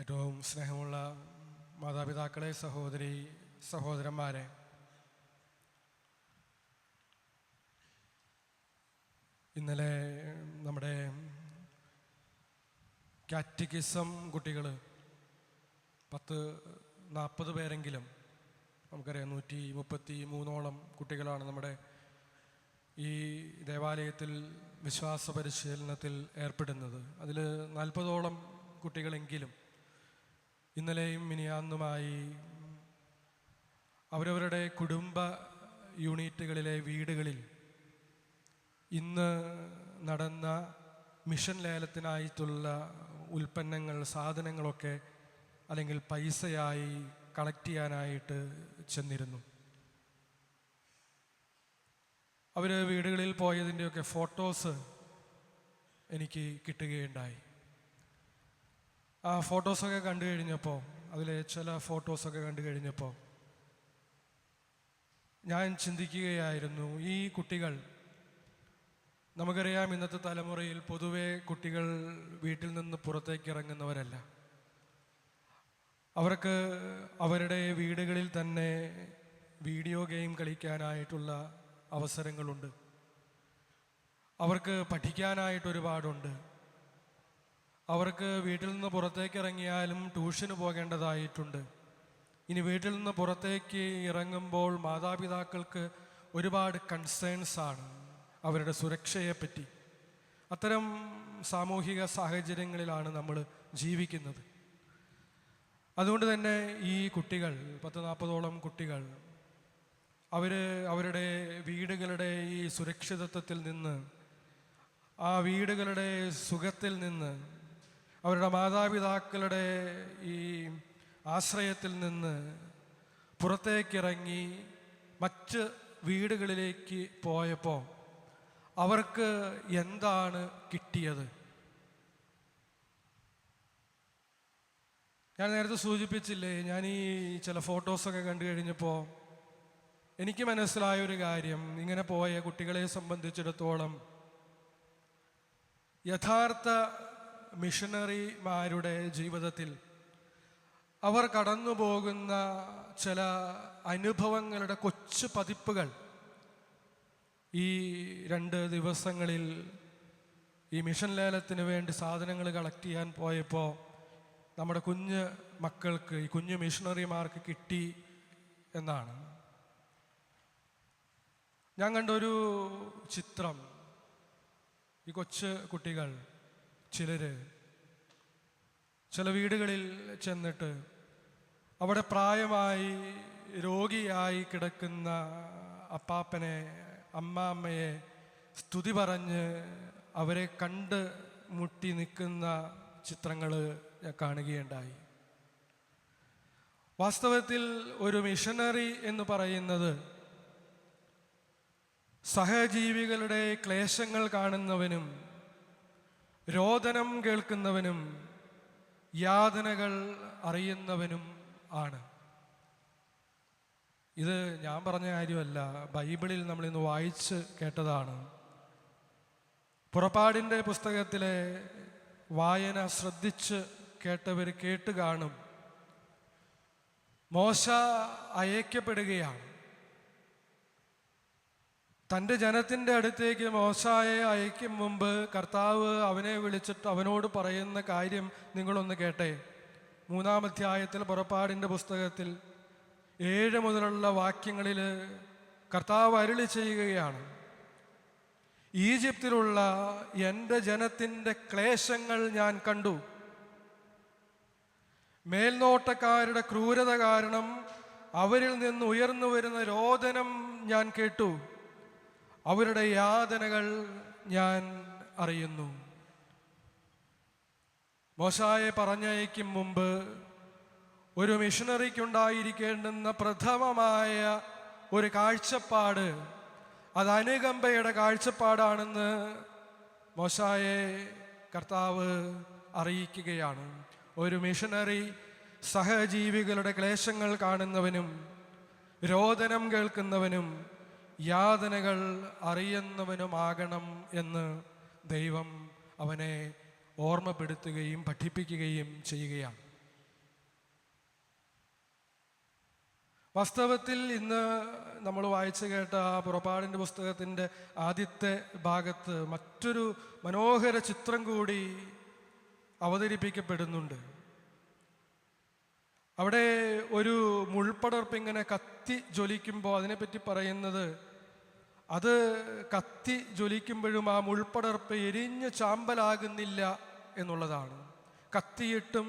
ഏറ്റവും സ്നേഹമുള്ള മാതാപിതാക്കളെ സഹോദരി സഹോദരന്മാരെ. ഇന്നലെ നമ്മുടെ കാറ്റിക്കിസം കുട്ടികൾ പത്ത് നാൽപ്പത് പേരെങ്കിലും നമുക്കറിയാം നൂറ്റി മുപ്പത്തി മൂന്നോളം കുട്ടികളാണ് നമ്മുടെ ഈ ദേവാലയത്തിൽ വിശ്വാസ പരിശീലനത്തിൽ ഏർപ്പെടുന്നത്. അതിൽ നാൽപ്പതോളം കുട്ടികളെങ്കിലും ഇന്നലെയും മിനിയാന്നുമായി അവരവരുടെ കുടുംബ യൂണിറ്റുകളിലെ വീടുകളിൽ ഇന്ന് നടന്ന മിഷൻ ലേലത്തിനായിട്ടുള്ള ഉൽപ്പന്നങ്ങൾ സാധനങ്ങളൊക്കെ അല്ലെങ്കിൽ പൈസയായി കളക്ട് ചെയ്യാനായിട്ട് ചെന്നിരുന്നു. അവർ വീടുകളിൽ പോയതിന്റെയൊക്കെ ഫോട്ടോസ് എനിക്ക് കിട്ടുകയുണ്ടായി. ആ ഫോട്ടോസൊക്കെ കണ്ടു കഴിഞ്ഞപ്പോൾ അതിലെ ചില ഫോട്ടോസൊക്കെ കണ്ടു കഴിഞ്ഞപ്പോൾ ഞാൻ ചിന്തിക്കുകയായിരുന്നു ഈ കുട്ടികൾ നമുക്കറിയാം ഇന്നത്തെ തലമുറയിൽ പൊതുവെ കുട്ടികൾ വീട്ടിൽ നിന്ന് പുറത്തേക്ക് ഇറങ്ങുന്നവരല്ല. അവർക്ക് അവരുടെ വീടുകളിൽ തന്നെ വീഡിയോ ഗെയിം കളിക്കാനായിട്ടുള്ള അവസരങ്ങളുണ്ട്. അവർക്ക് പഠിക്കാനായിട്ട് ഒരുപാടുണ്ട്. അവർക്ക് വീട്ടിൽ നിന്ന് പുറത്തേക്ക് ഇറങ്ങിയാലും ട്യൂഷന് പോകേണ്ടതായിട്ടുണ്ട്. ഇനി വീട്ടിൽ നിന്ന് പുറത്തേക്ക് ഇറങ്ങുമ്പോൾ മാതാപിതാക്കൾക്ക് ഒരുപാട് കൺസേൺസ് ആണ് അവരുടെ സുരക്ഷയെപ്പറ്റി. അത്തരം സാമൂഹിക സാഹചര്യങ്ങളിലാണ് നമ്മൾ ജീവിക്കുന്നത്. അതുകൊണ്ട് തന്നെ ഈ കുട്ടികൾ പത്ത് നാൽപ്പതോളം കുട്ടികൾ അവർ അവരുടെ വീടുകളുടെ ഈ സുരക്ഷിതത്വത്തിൽ നിന്ന് ആ വീടുകളുടെ സുഖത്തിൽ നിന്ന് അവരുടെ മാതാപിതാക്കളുടെ ഈ ആശ്രയത്തിൽ നിന്ന് പുറത്തേക്കിറങ്ങി മറ്റ് വീടുകളിലേക്ക് പോയപ്പോൾ അവർക്ക് എന്താണ് കിട്ടിയത്? ഞാൻ നേരത്തെ സൂചിപ്പിച്ചില്ലേ ഞാൻ ഈ ചില ഫോട്ടോസൊക്കെ കണ്ടു കഴിഞ്ഞപ്പോൾ എനിക്ക് മനസ്സിലായ ഒരു കാര്യം. ഇങ്ങനെ പോയ കുട്ടികളെ സംബന്ധിച്ചിടത്തോളം യഥാർത്ഥ മിഷണറിമാരുടെ ജീവിതത്തിൽ അവർ കടന്നു പോകുന്ന ചില അനുഭവങ്ങളുടെ കൊച്ചു പതിപ്പുകൾ ഈ രണ്ട് ദിവസങ്ങളിൽ ഈ മിഷൻ ലേലത്തിന് വേണ്ടി സാധനങ്ങൾ കളക്ട് ചെയ്യാൻ പോയപ്പോൾ നമ്മുടെ കുഞ്ഞ് മക്കൾക്ക് ഈ കുഞ്ഞു മിഷണറിമാർക്ക് കിട്ടി എന്നാണ്. ഞാൻ കണ്ടൊരു ചിത്രം. ഈ കൊച്ചു കുട്ടികൾ ചിലര് ചില വീടുകളിൽ ചെന്നിട്ട് അവിടെ പ്രായമായി രോഗിയായി കിടക്കുന്ന അപ്പാപ്പനെ അമ്മാമ്മയെ സ്തുതി പറഞ്ഞ് അവരെ കണ്ട് മുട്ടി നിൽക്കുന്ന ചിത്രങ്ങൾ ഞാൻ കാണുകയുണ്ടായി. വാസ്തവത്തിൽ ഒരു മിഷനറി എന്ന് പറയുന്നത് സഹജീവികളുടെ ക്ലേശങ്ങൾ കാണുന്നവനും രോദനം കേൾക്കുന്നവനും യാതനകൾ അറിയുന്നവനും ആണ്. ഇത് ഞാൻ പറഞ്ഞ കാര്യമല്ല. ബൈബിളിൽ നമ്മൾ ഇന്ന് വായിച്ച് കേട്ടതാണ്. പുറപ്പാടിന്റെ പുസ്തകത്തിലെ വായന ശ്രദ്ധിച്ച് കേട്ടവർ കേട്ട് കാണും. മോശ അയക്കപ്പെടുകയാണ്. തന്റെ ജനത്തിന്റെ അടുത്തേക്ക് മോശായെ അയക്കും മുമ്പ് കർത്താവ് അവനെ വിളിച്ചിട്ട് അവനോട് പറയുന്ന കാര്യം നിങ്ങളൊന്ന് കേട്ടെ. മൂന്നാം അധ്യായത്തിൽ പുറപ്പാടിന്റെ പുസ്തകത്തിൽ ഏഴ് മുതലുള്ള വാക്യങ്ങളിൽ കർത്താവ് അരുളി ചെയ്യുകയാണ്. ഈജിപ്തിലുള്ള എന്റെ ജനത്തിന്റെ ക്ലേശങ്ങൾ ഞാൻ കണ്ടു. മേൽനോട്ടക്കാരുടെ ക്രൂരത കാരണം അവരിൽ നിന്ന് ഉയർന്നു വരുന്ന രോദനം ഞാൻ കേട്ടു. അവരുടെ യാതനകൾ ഞാൻ അറിയുന്നു. മോശായെ പറഞ്ഞയക്കും മുമ്പ് ഒരു മിഷണറിക്കുണ്ടായിരിക്കേണ്ടുന്ന പ്രഥമമായ ഒരു കാഴ്ചപ്പാട് അത് അനുകമ്പയുടെ കാഴ്ചപ്പാടാണെന്ന് മോശായെ കർത്താവ് അറിയിക്കുകയാണ്. ഒരു മിഷണറി സഹജീവികളുടെ ക്ലേശങ്ങൾ കാണുന്നവനും രോദനം കേൾക്കുന്നവനും യാതനകൾ അറിയുന്നവനുമാകണം എന്ന് ദൈവം അവനെ ഓർമ്മപ്പെടുത്തുകയും പഠിപ്പിക്കുകയും ചെയ്യുകയാണ്. വാസ്തവത്തിൽ ഇന്ന് നമ്മൾ വായിച്ചു കേട്ട ആ പുറപ്പാടിന്റെ പുസ്തകത്തിന്റെ ആദ്യത്തെ ഭാഗത്ത് മറ്റൊരു മനോഹര ചിത്രം കൂടി അവതരിപ്പിക്കപ്പെടുന്നുണ്ട്. അവിടെ ഒരു മുൾപ്പടർപ്പ് ഇങ്ങനെ കത്തി ജ്വലിക്കുമ്പോൾ അതിനെപ്പറ്റി പറയുന്നത് അത് കത്തി ജ്വലിക്കുമ്പോഴും ആ മുൾപ്പടർപ്പ് എരിഞ്ഞ് ചാമ്പലാകുന്നില്ല എന്നുള്ളതാണ്. കത്തിയിട്ടും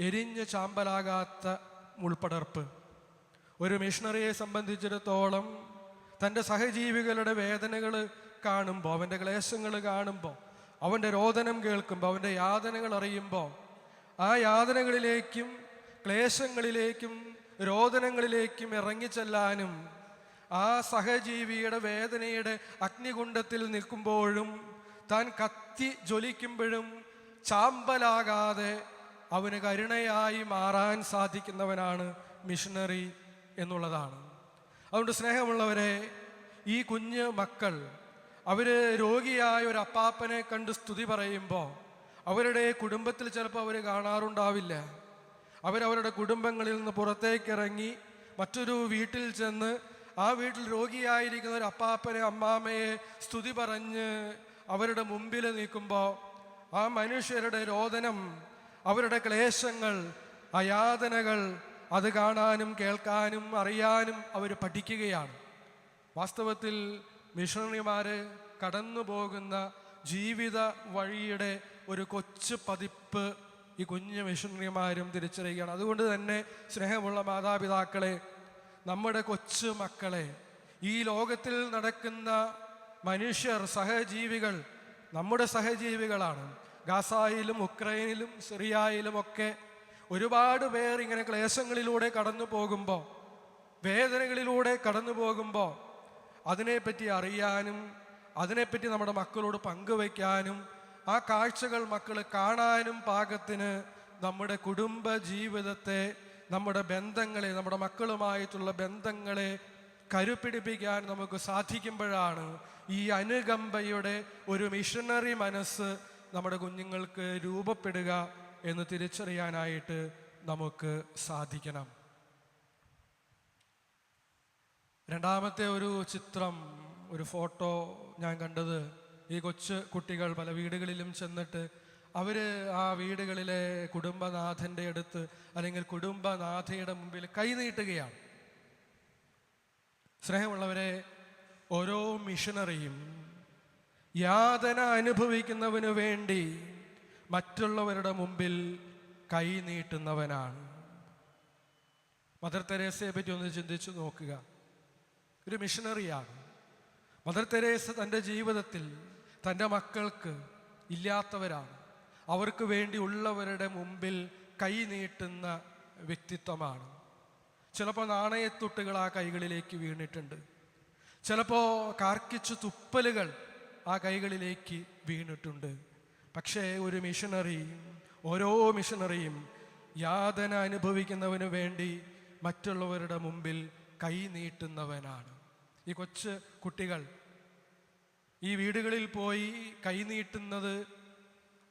എരിഞ്ഞ് ചാമ്പലാകാത്ത മുൾപ്പടർപ്പ്. ഒരു മിഷണറിയെ സംബന്ധിച്ചിടത്തോളം തന്റെ സഹജീവികളുടെ വേദനകൾ കാണുമ്പോൾ അവന്റെ ക്ലേശങ്ങൾ കാണുമ്പോൾ അവന്റെ രോദനം കേൾക്കുമ്പോൾ അവന്റെ യാതനകൾ അറിയുമ്പോൾ ആ യാതനകളിലേക്കും ക്ലേശങ്ങളിലേക്കും രോദനങ്ങളിലേക്കും ഇറങ്ങിച്ചെല്ലാനും ആ സഹജീവിയുടെ വേദനയുടെ അഗ്നികുണ്ഡത്തിൽ നിൽക്കുമ്പോഴും താൻ കത്തി ജ്വലിക്കുമ്പോഴും ചാമ്പലാകാതെ അവന് കരുണയായി മാറാൻ സാധിക്കുന്നവനാണ് മിഷണറി എന്നുള്ളതാണ്. അതുകൊണ്ട് സ്നേഹമുള്ളവരെ ഈ കുഞ്ഞ് മക്കൾ അവർ രോഗിയായ ഒരു അപ്പാപ്പനെ കണ്ട് സ്തുതി പറയുമ്പോൾ അവരുടെ കുടുംബത്തിൽ ചിലപ്പോൾ അവർ കാണാറുണ്ടാവില്ല. അവരവരുടെ കുടുംബങ്ങളിൽ നിന്ന് പുറത്തേക്കിറങ്ങി മറ്റൊരു വീട്ടിൽ ചെന്ന് ആ വീട്ടിൽ രോഗിയായിരിക്കുന്ന ഒരു അപ്പാപ്പനെ അമ്മാമ്മയെ സ്തുതി പറഞ്ഞ് അവരുടെ മുമ്പിൽ നിൽക്കുമ്പോൾ ആ മനുഷ്യരുടെ രോദനം അവരുടെ ക്ലേശങ്ങൾ അയാതനകൾ യാതനകൾ അത് കാണാനും കേൾക്കാനും അറിയാനും അവർ പഠിക്കുകയാണ്. വാസ്തവത്തിൽ മിഷണറിമാർ കടന്നു പോകുന്ന ജീവിത വഴിയുടെ ഒരു കൊച്ചു പതിപ്പ് ഈ കുഞ്ഞു മിഷണറിമാരും തിരിച്ചറിയുകയാണ്. അതുകൊണ്ട് തന്നെ സ്നേഹമുള്ള മാതാപിതാക്കളെ നമ്മുടെ കൊച്ചു മക്കളെ ഈ ലോകത്തിൽ നടക്കുന്ന മനുഷ്യർ സഹജീവികൾ നമ്മുടെ സഹജീവികളാണ്. ഗാസായിലും ഉക്രൈനിലും സിറിയയിലും ഒക്കെ ഒരുപാട് പേർ ഇങ്ങനെ ക്ലേശങ്ങളിലൂടെ കടന്നു പോകുമ്പോൾ വേദനകളിലൂടെ കടന്നു പോകുമ്പോൾ അതിനെപ്പറ്റി അറിയാനും അതിനെപ്പറ്റി നമ്മുടെ മക്കളോട് പങ്കുവയ്ക്കാനും ആ കാഴ്ചകൾ മക്കൾ കാണാനും പാകത്തിന് നമ്മുടെ കുടുംബ ജീവിതത്തെ നമ്മുടെ ബന്ധങ്ങളെ നമ്മുടെ മക്കളുമായിട്ടുള്ള ബന്ധങ്ങളെ കരുപിടിപ്പിക്കാൻ നമുക്ക് സാധിക്കുമ്പോഴാണ് ഈ അനുകമ്പയുടെ ഒരു മിഷണറി മനസ്സ് നമ്മുടെ കുഞ്ഞുങ്ങൾക്ക് രൂപപ്പെടുക എന്ന് തിരിച്ചറിയാനായിട്ട് നമുക്ക് സാധിക്കണം. രണ്ടാമത്തെ ഒരു ചിത്രം ഒരു ഫോട്ടോ ഞാൻ കണ്ടത് ഈ കൊച്ചു കുട്ടികൾ പല വീടുകളിലും ചെന്നിട്ട് അവർ ആ വീടുകളിലെ കുടുംബനാഥന്റെ അടുത്ത് അല്ലെങ്കിൽ കുടുംബനാഥയുടെ മുമ്പിൽ കൈനീട്ടുകയാണ് സ്നേഹമുള്ളവരെ ഓരോ മിഷണറിയും യാതന അനുഭവിക്കുന്നവന് വേണ്ടി മറ്റുള്ളവരുടെ മുമ്പിൽ കൈനീട്ടുന്നവനാണ് മദർ തെരേസയെ പറ്റി ഒന്ന് ചിന്തിച്ചു നോക്കുക. ഒരു മിഷണറിയാണ് മദർ തെരേസ തന്റെ ജീവിതത്തിൽ തന്റെ മക്കൾക്ക് ഇല്ലാത്തവരാണ്. അവർക്ക് വേണ്ടി ഉള്ളവരുടെ മുമ്പിൽ കൈ നീട്ടുന്ന വ്യക്തിത്വമാണ്. ചിലപ്പോൾ നാണയത്തുട്ടുകൾ ആ കൈകളിലേക്ക് വീണിട്ടുണ്ട്. ചിലപ്പോൾ കാർക്കിച്ചു തുപ്പലുകൾ ആ കൈകളിലേക്ക് വീണിട്ടുണ്ട്. പക്ഷേ ഒരു മിഷണറി ഓരോ മിഷണറിയും യാതന അനുഭവിക്കുന്നവന് വേണ്ടി മറ്റുള്ളവരുടെ മുമ്പിൽ കൈ നീട്ടുന്നവനാണ്. ഈ കൊച്ചു കുട്ടികൾ ഈ വീടുകളിൽ പോയി കൈ നീട്ടുന്നത്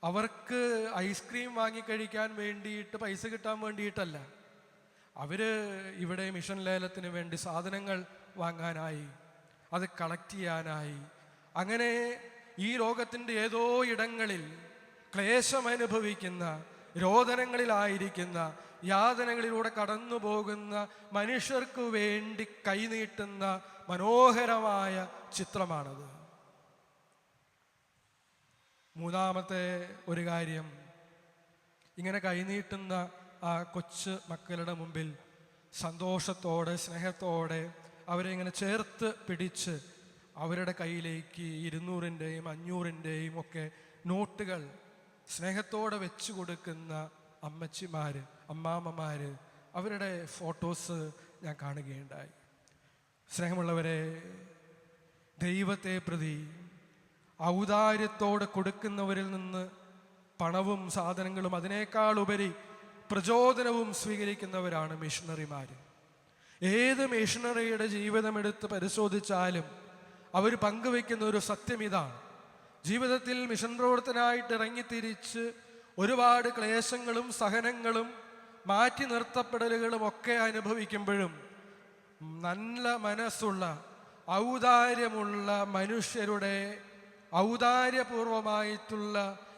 അവർക്ക് ഐസ്ക്രീം വാങ്ങിക്കഴിക്കാൻ വേണ്ടിയിട്ട് പൈസ കിട്ടാൻ വേണ്ടിയിട്ടല്ല. അവർ ഇവിടെ മിഷൻ ലേലത്തിന് വേണ്ടി സാധനങ്ങൾ വാങ്ങാനായി അത് കളക്ട് ചെയ്യാനായി. അങ്ങനെ ഈ ലോകത്തിന്റെ ഏതോ ഇടങ്ങളിൽ ക്ലേശമനുഭവിക്കുന്ന രോദനങ്ങളിലായിരിക്കുന്ന യാതനകളിലൂടെ കടന്നു പോകുന്ന മനുഷ്യർക്ക് വേണ്ടി കൈനീട്ടുന്ന മനോഹരമായ ചിത്രമാണത്. മൂന്നാമത്തെ ഒരു കാര്യം. ഇങ്ങനെ കൈനീട്ടുന്ന ആ കൊച്ചു മക്കളുടെ മുമ്പിൽ സന്തോഷത്തോടെ സ്നേഹത്തോടെ അവരെ ഇങ്ങനെ ചേർത്ത് പിടിച്ച് അവരുടെ കയ്യിലേക്ക് ഇരുന്നൂറിന്റെയും അഞ്ഞൂറിന്റെയും ഒക്കെ നോട്ടുകൾ സ്നേഹത്തോടെ വെച്ചു കൊടുക്കുന്ന അമ്മച്ചിമാർ അമ്മാമ്മമാർ അവരുടെ ഫോട്ടോസ് ഞാൻ കാണുകയുണ്ടായി. സ്നേഹമുള്ളവരെ ദൈവത്തെ പ്രതി ഔദാര്യത്തോടെ കൊടുക്കുന്നവരിൽ നിന്ന് പണവും സാധനങ്ങളും അതിനേക്കാൾ ഉപരി പ്രചോദനവും സ്വീകരിക്കുന്നവരാണ് മിഷണറിമാർ ഏത് മിഷണറിയുടെ ജീവിതം എടുത്ത് പരിശോധിച്ചാലും അവർ പങ്കുവെക്കുന്ന ഒരു സത്യം ഇതാണ്. ജീവിതത്തിൽ മിഷൻ പ്രവർത്തനായിട്ട് ഇറങ്ങിത്തിരിച്ച് ഒരുപാട് ക്ലേശങ്ങളും സഹനങ്ങളും മാറ്റി നിർത്തപ്പെടലുകളും ഒക്കെ അനുഭവിക്കുമ്പോഴും നല്ല മനസ്സുള്ള ഔദാര്യമുള്ള മനുഷ്യരുടെ ഔദാര്യപൂർവമായിട്ടുള്ള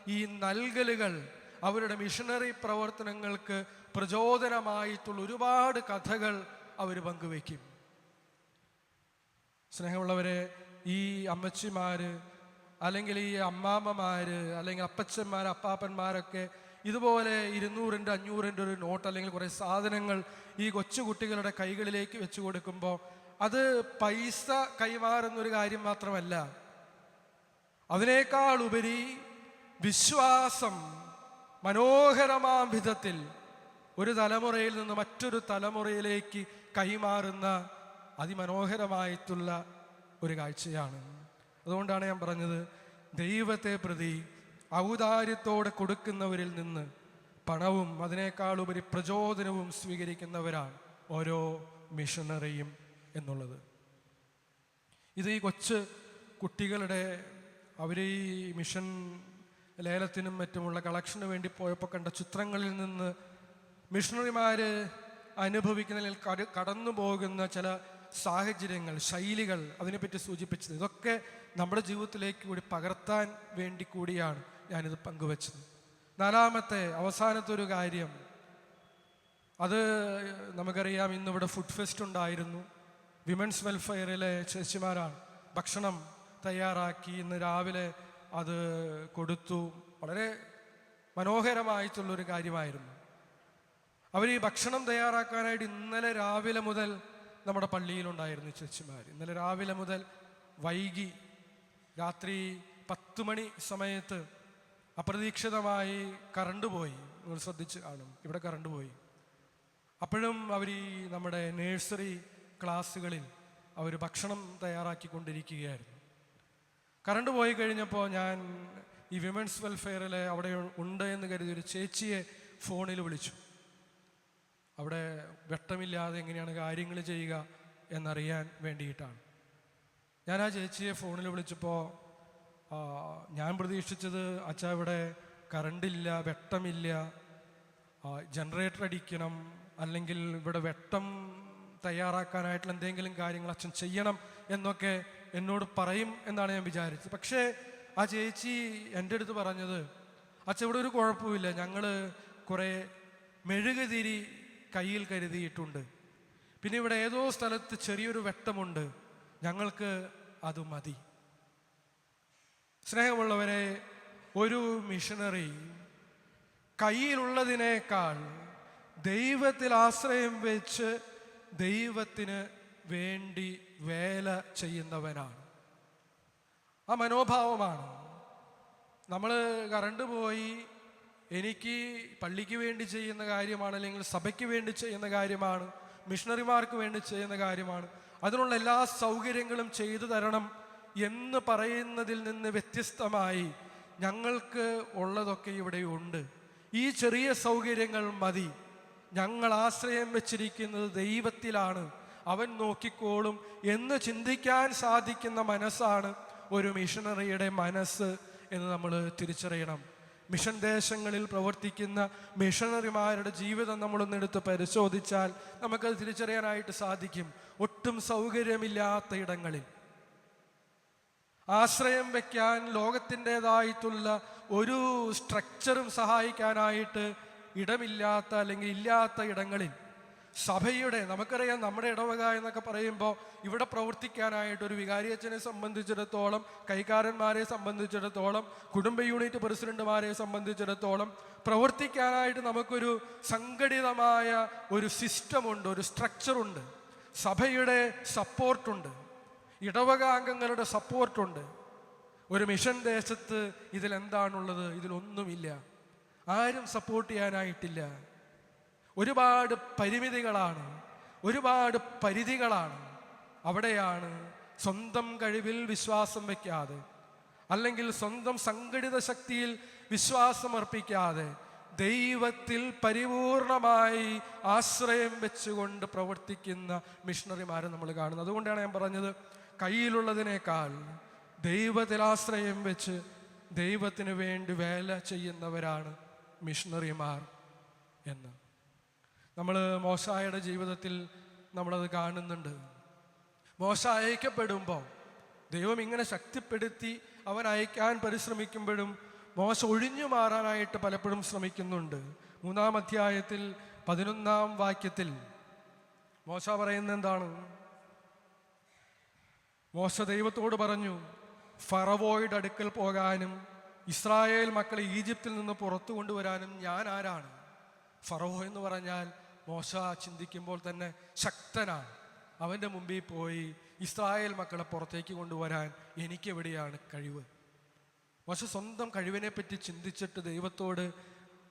ഈ നൽകലുകൾ അവരുടെ മിഷണറി പ്രവർത്തനങ്ങൾക്ക് പ്രചോദനമായിട്ടുള്ള ഒരുപാട് കഥകൾ അവർ പങ്കുവയ്ക്കും. സ്നേഹമുള്ളവരെ ഈ അമ്മച്ചിമാര് അല്ലെങ്കിൽ ഈ അമ്മാമ്മമാര് അല്ലെങ്കിൽ അപ്പച്ചന്മാർ അപ്പാപ്പന്മാരൊക്കെ ഇതുപോലെ ഇരുന്നൂറിന്റെ അഞ്ഞൂറിന്റെ ഒരു നോട്ട് അല്ലെങ്കിൽ കുറേ സാധനങ്ങൾ ഈ കൊച്ചുകുട്ടികളുടെ കൈകളിലേക്ക് വെച്ചു കൊടുക്കുമ്പോൾ അത് പൈസ കൈമാറുന്നൊരു കാര്യം മാത്രമല്ല. അതിനേക്കാൾ ഉപരി വിശ്വാസം മനോഹരമാം വിധത്തിൽ ഒരു തലമുറയിൽ നിന്ന് മറ്റൊരു തലമുറയിലേക്ക് കൈമാറുന്ന അതിമനോഹരമായിട്ടുള്ള ഒരു കാഴ്ചയാണ്. അതുകൊണ്ടാണ് ഞാൻ പറഞ്ഞത് ദൈവത്തെ പ്രതി ഔദാര്യത്തോടെ കൊടുക്കുന്നവരിൽ നിന്ന് പണവും അതിനേക്കാൾ ഉപരി പ്രചോദനവും സ്വീകരിക്കുന്നവരാണ് ഓരോ മിഷണറിയും എന്നുള്ളത്. ഇത് ഈ കൊച്ച് കുട്ടികളുടെ അവർ ഈ മിഷൻ ലേലത്തിനും മറ്റുമുള്ള കളക്ഷന് വേണ്ടി പോയപ്പോൾ കണ്ട ചിത്രങ്ങളിൽ നിന്ന് മിഷണറിമാർ അനുഭവിക്കുന്ന അല്ലെങ്കിൽ കടന്നു പോകുന്ന ചില സാഹചര്യങ്ങൾ ശൈലികൾ അതിനെപ്പറ്റി സൂചിപ്പിച്ചത്. ഇതൊക്കെ നമ്മുടെ ജീവിതത്തിലേക്ക് കൂടി പകർത്താൻ വേണ്ടി കൂടിയാണ് ഞാനിത് പങ്കുവച്ചത്. നാലാമത്തെ അവസാനത്തെ ഒരു കാര്യം. അത് നമുക്കറിയാം ഇന്നിവിടെ ഫുഡ് ഫെസ്റ്റ് ഉണ്ടായിരുന്നു. വിമൻസ് വെൽഫെയറിലെ ചേച്ചിമാരാണ്. ഭക്ഷണം തയ്യാറാക്കി ഇന്ന് രാവിലെ അത് കൊടുത്തു. വളരെ മനോഹരമായിട്ടുള്ളൊരു കാര്യമായിരുന്നു. അവർ ഈ ഭക്ഷണം തയ്യാറാക്കാനായിട്ട് ഇന്നലെ രാവിലെ മുതൽ നമ്മുടെ പള്ളിയിലുണ്ടായിരുന്നു ചേച്ചിമാർ ഇന്നലെ രാവിലെ മുതൽ വൈകി രാത്രി പത്ത് മണി സമയത്ത് അപ്രതീക്ഷിതമായി കറണ്ട് പോയി. നിങ്ങൾ ശ്രദ്ധിച്ച് കാണും ഇവിടെ കറണ്ട് പോയി. അപ്പോഴും അവർ ഈ നമ്മുടെ നേഴ്സറി ക്ലാസ്സുകളിൽ അവർ ഭക്ഷണം തയ്യാറാക്കിക്കൊണ്ടിരിക്കുകയായിരുന്നു. കറണ്ട് പോയി കഴിഞ്ഞപ്പോൾ ഞാൻ ഈ വിമൻസ് വെൽഫെയറിൽ അവിടെ ഉണ്ട് എന്ന് കരുതി ഒരു ചേച്ചിയെ ഫോണിൽ വിളിച്ചു. അവിടെ വെട്ടമില്ലാതെ എങ്ങനെയാണ് കാര്യങ്ങൾ ചെയ്യുക എന്നറിയാൻ വേണ്ടിയിട്ടാണ്. ഞാൻ ആ ചേച്ചിയെ ഫോണിൽ വിളിച്ചപ്പോൾ ഞാൻ പ്രതീക്ഷിച്ചത് അച്ഛാ ഇവിടെ കറണ്ടില്ല വെട്ടമില്ല ജനറേറ്റർ അടിക്കണം അല്ലെങ്കിൽ ഇവിടെ വെട്ടം തയ്യാറാക്കാനായിട്ടുള്ള എന്തെങ്കിലും കാര്യങ്ങൾ അച്ഛൻ ചെയ്യണം എന്നൊക്കെ എന്നോട് പറയും എന്നാണ് ഞാൻ വിചാരിച്ചത്. പക്ഷേ ആ ചേച്ചി എന്റെ അടുത്ത് പറഞ്ഞത് അച്ഛൻ ഇവിടെ ഒരു കുഴപ്പമില്ല ഞങ്ങൾ കുറേ മെഴുകുതിരി കയ്യിൽ കരുതിയിട്ടുണ്ട്. പിന്നെ ഇവിടെ ഏതോ സ്ഥലത്ത് ചെറിയൊരു വെട്ടമുണ്ട്. ഞങ്ങൾക്ക് അത് മതി. സ്നേഹമുള്ളവരെ ഒരു മിഷണറി കയ്യിലുള്ളതിനേക്കാൾ ദൈവത്തിൽ ആശ്രയം വെച്ച് ദൈവത്തിന് വേണ്ടി വേല ചെയ്യുന്നവനാണ്. ആ മനോഭാവമാണ്. നമ്മൾ കറണ്ട് പോയി എനിക്ക് പള്ളിക്ക് വേണ്ടി ചെയ്യുന്ന കാര്യമാണ് അല്ലെങ്കിൽ സഭയ്ക്ക് വേണ്ടി ചെയ്യുന്ന കാര്യമാണ് മിഷണറിമാർക്ക് വേണ്ടി ചെയ്യുന്ന കാര്യമാണ്. അതിനുള്ള എല്ലാ സൗകര്യങ്ങളും ചെയ്തു തരണം എന്ന് പറയുന്നതിൽ നിന്ന് വ്യത്യസ്തമായി ഞങ്ങൾക്ക് ഉള്ളതൊക്കെ ഇവിടെ ഉണ്ട്. ഈ ചെറിയ സൗകര്യങ്ങൾ മതി. ഞങ്ങൾ ആശ്രയം വെച്ചിരിക്കുന്നത് ദൈവത്തിലാണ്. അവൻ നോക്കിക്കോളും എന്ന് ചിന്തിക്കാൻ സാധിക്കുന്ന മനസ്സാണ് ഒരു മിഷണറിയുടെ മനസ്സ് എന്ന് നമ്മൾ തിരിച്ചറിയണം. മിഷൻ ദേശങ്ങളിൽ പ്രവർത്തിക്കുന്ന മിഷണറിമാരുടെ ജീവിതം നമ്മളൊന്നെടുത്ത് പരിശോധിച്ചാൽ നമുക്കത് തിരിച്ചറിയാനായിട്ട് സാധിക്കും. ഒട്ടും സൗകര്യമില്ലാത്ത ഇടങ്ങളിൽ. ആശ്രയം വയ്ക്കാൻ ലോകത്തിന്റെതായിട്ടുള്ള ഒരു സ്ട്രക്ചറും സഹായിക്കാനായിട്ട് ഇടമില്ലാത്ത അല്ലെങ്കിൽ ഇല്ലാത്ത ഇടങ്ങളിൽ സഭയുടെ നമുക്കറിയാം നമ്മുടെ ഇടവക എന്നൊക്കെ പറയുമ്പോൾ ഇവിടെ പ്രവർത്തിക്കാനായിട്ട് ഒരു വികാരിയച്ഛനെ സംബന്ധിച്ചിടത്തോളം കൈക്കാരന്മാരെ സംബന്ധിച്ചിടത്തോളം കുടുംബ യൂണിറ്റ് പ്രസിഡന്റുമാരെ സംബന്ധിച്ചിടത്തോളം പ്രവർത്തിക്കാനായിട്ട് നമുക്കൊരു സംഘടിതമായ ഒരു സിസ്റ്റമുണ്ട് ഒരു സ്ട്രക്ചറുണ്ട്. സഭയുടെ സപ്പോർട്ടുണ്ട്. ഇടവക അംഗങ്ങളുടെ സപ്പോർട്ടുണ്ട്. ഒരു മിഷൻ ദേശത്ത് ഇതിലെന്താണുള്ളത്? ഇതിലൊന്നുമില്ല. ആരും സപ്പോർട്ട് ചെയ്യാനായിട്ടില്ല. ഒരുപാട് പരിമിതികളാണ്. ഒരുപാട് പരിധികളാണ്. അവിടെയാണ് സ്വന്തം കഴിവിൽ വിശ്വാസം വയ്ക്കാതെ അല്ലെങ്കിൽ സ്വന്തം സംഘടിത ശക്തിയിൽ വിശ്വാസം അർപ്പിക്കാതെ ദൈവത്തിൽ പരിപൂർണമായി ആശ്രയം വെച്ചുകൊണ്ട് പ്രവർത്തിക്കുന്ന മിഷണറിമാരെ നമ്മൾ കാണുന്നത്. അതുകൊണ്ടാണ് ഞാൻ പറഞ്ഞത് കയ്യിലുള്ളതിനേക്കാൾ ദൈവത്തിൽ ആശ്രയം വെച്ച് ദൈവത്തിന് വേണ്ടി വേല ചെയ്യുന്നവരാണ് മിഷണറിമാർ എന്ന്. നമ്മൾ മോശായുടെ ജീവിതത്തിൽ നമ്മളത് കാണുന്നുണ്ട്. മോശ അയക്കപ്പെടുമ്പോൾ ദൈവം ഇങ്ങനെ ശക്തിപ്പെടുത്തി അവൻ അയക്കാൻ പരിശ്രമിക്കുമ്പോഴും മോശ ഒഴിഞ്ഞു മാറാനായിട്ട് പലപ്പോഴും ശ്രമിക്കുന്നുണ്ട്. മൂന്നാം അധ്യായത്തിൽ പതിനൊന്നാം വാക്യത്തിൽ മോശ പറയുന്നത് എന്താണ്? മോശ ദൈവത്തോട് പറഞ്ഞു ഫറവോയുടെ അടുക്കൽ പോകാനും ഇസ്രായേൽ മക്കളെ ഈജിപ്തിൽ നിന്ന് പുറത്തു കൊണ്ടുവരാനും ഞാൻ ആരാണ്? ഫറവോ എന്ന് പറഞ്ഞാൽ മോശ ചിന്തിക്കുമ്പോൾ തന്നെ ശക്തനാണ്. അവന്റെ മുമ്പിൽ പോയി ഇസ്രായേൽ മക്കളെ പുറത്തേക്ക് കൊണ്ടുവരാൻ എനിക്കെവിടെയാണ് കഴിവ്? മോശ സ്വന്തം കഴിവിനെ പറ്റി ചിന്തിച്ചിട്ട് ദൈവത്തോട്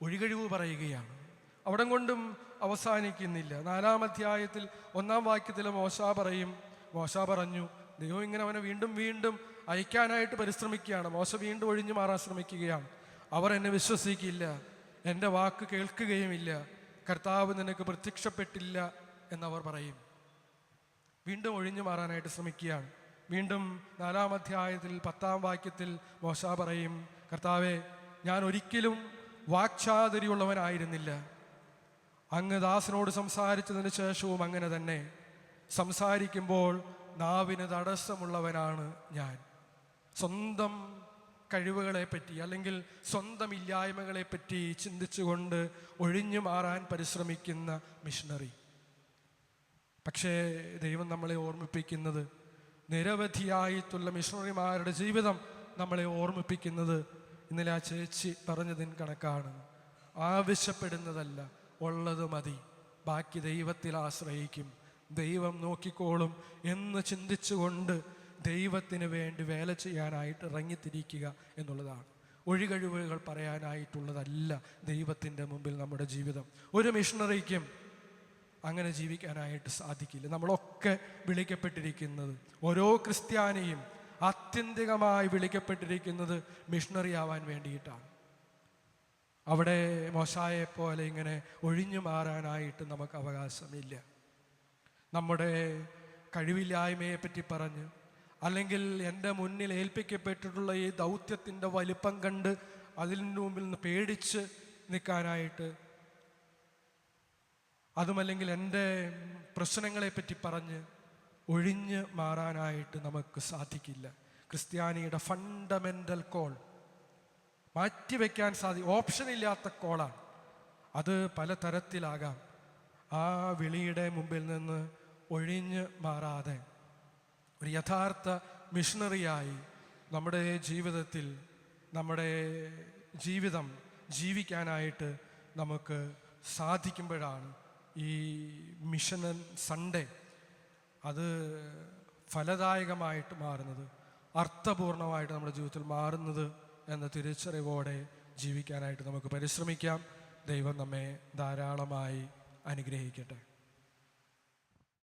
ഒഴികഴിവ് പറയുകയാണ്. അവിടം കൊണ്ടും അവസാനിക്കുന്നില്ല. നാലാം അധ്യായത്തിൽ ഒന്നാം വാക്യത്തിൽ മോശ പറയും മോശ പറഞ്ഞു ദൈവം ഇങ്ങനെ അവനെ വീണ്ടും വീണ്ടും അയക്കാനായിട്ട് പരിശ്രമിക്കുകയാണ്. മോശ വീണ്ടും ഒഴിഞ്ഞു മാറാൻ ശ്രമിക്കുകയാണ്. അവർ എന്നെ വിശ്വസിക്കില്ല. എന്റെ വാക്ക് കേൾക്കുകയുമില്ല. കർത്താവ് നിനക്ക് പ്രത്യക്ഷപ്പെട്ടില്ല എന്നവർ പറയും. വീണ്ടും ഒഴിഞ്ഞു മാറാനായിട്ട് ശ്രമിക്കുകയാണ്. വീണ്ടും നാലാം അധ്യായത്തിൽ പത്താം വാക്യത്തിൽ മോശ പറയും കർത്താവെ ഞാൻ ഒരിക്കലും വാക്ചാതുരിയുള്ളവനായിരുന്നില്ല അങ്ങ് ദാസനോട് സംസാരിച്ചതിന് ശേഷവും അങ്ങനെ തന്നെ. സംസാരിക്കുമ്പോൾ നാവിന് തടസ്സമുള്ളവനാണ് ഞാൻ. സ്വന്തം കഴിവുകളെ പറ്റി അല്ലെങ്കിൽ സ്വന്തം ഇല്ലായ്മകളെ പറ്റി ചിന്തിച്ചുകൊണ്ട് ഒഴിഞ്ഞു മാറാൻ പരിശ്രമിക്കുന്ന മിഷണറി പക്ഷേ ദൈവം നമ്മളെ ഓർമ്മിപ്പിക്കുന്നത് നിരവധിയായിട്ടുള്ള മിഷണറിമാരുടെ ജീവിതം നമ്മളെ ഓർമ്മിപ്പിക്കുന്നത് ഇന്നലെ ആ ചേച്ചി പറഞ്ഞതിന് കണക്കാണ്. ആവശ്യപ്പെടുന്നതല്ല ഉള്ളത് മതി. ബാക്കി ദൈവത്തിൽ ആശ്രയിക്കും. ദൈവം നോക്കിക്കോളും എന്ന് ചിന്തിച്ചുകൊണ്ട് ദൈവത്തിന് വേണ്ടി വേല ചെയ്യാനായിട്ട് ഇറങ്ങിത്തിരിക്കുക എന്നുള്ളതാണ്. ഒഴികഴിവുകൾ പറയാനായിട്ടുള്ളതല്ല ദൈവത്തിന്റെ മുമ്പിൽ നമ്മുടെ ജീവിതം. ഒരു മിഷണറിക്കും അങ്ങനെ ജീവിക്കാനായിട്ട് സാധിക്കില്ല. നമ്മളൊക്കെ വിളിക്കപ്പെട്ടിരിക്കുന്നത് ഓരോ ക്രിസ്ത്യാനിയും ആത്യന്തികമായി വിളിക്കപ്പെട്ടിരിക്കുന്നത് മിഷണറി ആവാൻ വേണ്ടിയിട്ടാണ്. അവിടെ മോശായെ പോലെ ഇങ്ങനെ ഒഴിഞ്ഞു മാറാനായിട്ട് നമുക്ക് അവകാശമില്ല. നമ്മുടെ കഴിവില്ലായ്മയെ പറ്റി പറഞ്ഞ് അല്ലെങ്കിൽ എന്റെ മുന്നിൽ ഏൽപ്പിക്കപ്പെട്ടിട്ടുള്ള ഈ ദൗത്യത്തിന്റെ വലിപ്പം കണ്ട് അതിന്റെ മുമ്പിൽ നിന്ന് പേടിച്ച് നിൽക്കാനായിട്ട് അതുമല്ലെങ്കിൽ എന്റെ പ്രശ്നങ്ങളെപ്പറ്റി പറഞ്ഞ് ഒഴിഞ്ഞ് മാറാനായിട്ട് നമുക്ക് സാധിക്കില്ല. ക്രിസ്ത്യാനിയുടെ ഫണ്ടമെന്റൽ കോൾ മാറ്റിവെക്കാൻ സാധി ഓപ്ഷൻ ഇല്ലാത്ത കോളാണ്. അത് പല തരത്തിലാകാം ആ വിളിയുടെ മുമ്പിൽ നിന്ന് ഒഴിഞ്ഞ് മാറാതെ ഒരു യഥാർത്ഥ മിഷണറിയായി നമ്മുടെ ജീവിതത്തിൽ നമ്മുടെ ജീവിതം ജീവിക്കാനായിട്ട് നമുക്ക് സാധിക്കുമ്പോഴാണ് ഈ മിഷനൻ സൺഡേ. അത് ഫലദായകമായിട്ട് മാറുന്നത്. അർത്ഥപൂർണമായിട്ട് നമ്മുടെ ജീവിതത്തിൽ മാറുന്നത് എന്ന തിരിച്ചറിവോടെ ജീവിക്കാനായിട്ട് നമുക്ക് പരിശ്രമിക്കാം. ദൈവം നമ്മെ ധാരാളമായി അനുഗ്രഹിക്കട്ടെ.